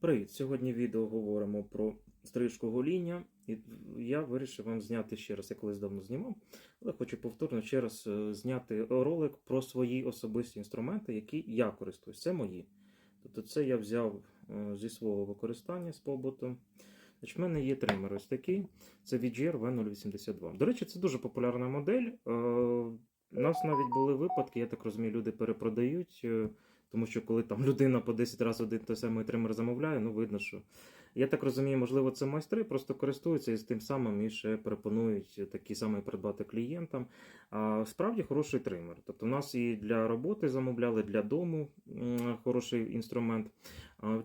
Привіт! Сьогодні відео говоримо про стрижку гоління. І я вирішив вам зняти ще раз, я колись давно знімав, але хочу повторно ще раз е, зняти ролик про свої особисті інструменти, які я користуюсь. Це мої. Тобто це я взяв е, зі свого використання з побуту. Значить, в мене є тример ось такий. Це VGR V082. До речі, це дуже популярна модель. Е, У нас навіть були випадки, я так розумію, люди перепродають. Тому що коли там людина по 10 разів один той самий тример замовляє, ну видно, що. Я так розумію, можливо, це майстри просто користуються і з тим самим і ще пропонують такий самий придбати клієнтам. А справді хороший тример. Тобто, у нас і для роботи замовляли, для дому хороший інструмент.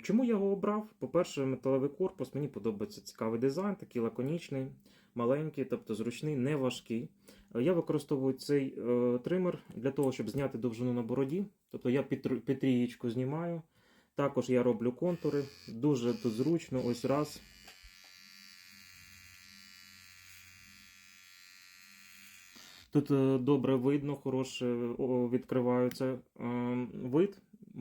Чому я його обрав? По-перше, металевий корпус, мені подобається цікавий дизайн, такий лаконічний, маленький, тобто зручний, не важкий. Е, Я використовую цей е, тример для того, щоб зняти довжину на бороді. Тобто я під, тру- під трієчку знімаю. Також я роблю контури. Дуже тут зручно. Ось раз. Тут е, добре видно, хороше відкривається е, вид.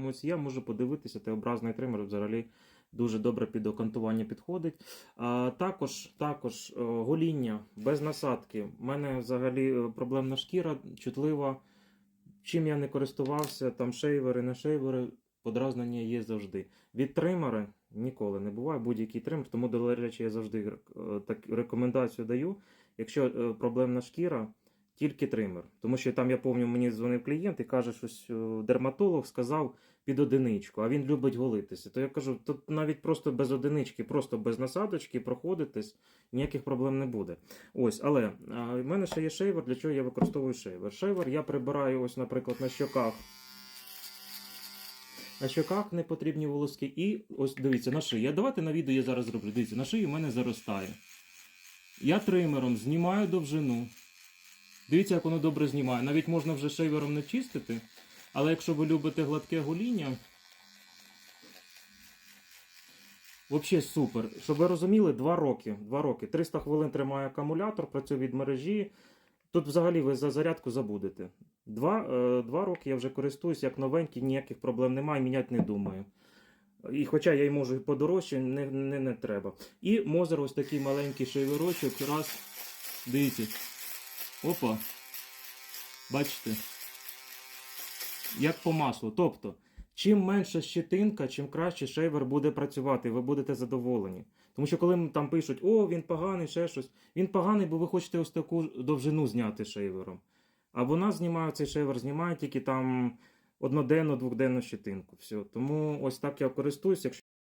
Ось я можу подивитися, Т-образний тример взагалі дуже добре під окантування підходить. А, також також е, гоління без насадки. У мене взагалі е, проблемна шкіра, чутлива. Чим я не користувався, там шейвери, не шейвери, подразнення є завжди. Від тримера ніколи не буває будь-який тример, тому, до речі, я завжди е, так, рекомендацію даю. Якщо проблемна шкіра, тільки тример. Тому що там я пам'ятаю, мені дзвонив клієнт і каже, що е, дерматолог сказав під одиничку, а він любить голитися. То я кажу, тут навіть просто без одинички, просто без насадочки проходитись, ніяких проблем не буде. Ось, але в мене ще є шейвер, для чого я використовую шейвер. Шейвер я прибираю, ось, наприклад, на щоках. На щоках не потрібні волоски. І ось дивіться, на шиї. Давайте на відео я зараз зроблю. Дивіться, на шиї в мене заростає. Я тримером знімаю довжину. Дивіться, як воно добре знімає. Навіть можна вже шейвером не чистити. Але якщо ви любите гладке гоління, взагалі супер. Щоб ви розуміли, 2 роки. 2 роки. 300 хвилин тримає акумулятор, працює від мережі. Тут взагалі ви за зарядку забудете. Два, е, два роки я вже користуюсь як новенький, ніяких проблем немає, міняти не думаю. І хоча я й можу і подорожче, не, не, не треба. І мозер ось такий маленький шейверочок. Раз. Дивіться. Опа. Бачите? Як по маслу. Тобто, чим менша щетинка, чим краще шейвер буде працювати, ви будете задоволені. Тому що коли там пишуть, о, він поганий, ще щось. Він поганий, бо ви хочете ось таку довжину зняти шейвером. А вона знімає цей шейвер, знімає тільки там одноденну, двохденну щетинку. Все. Тому ось так я користуюсь.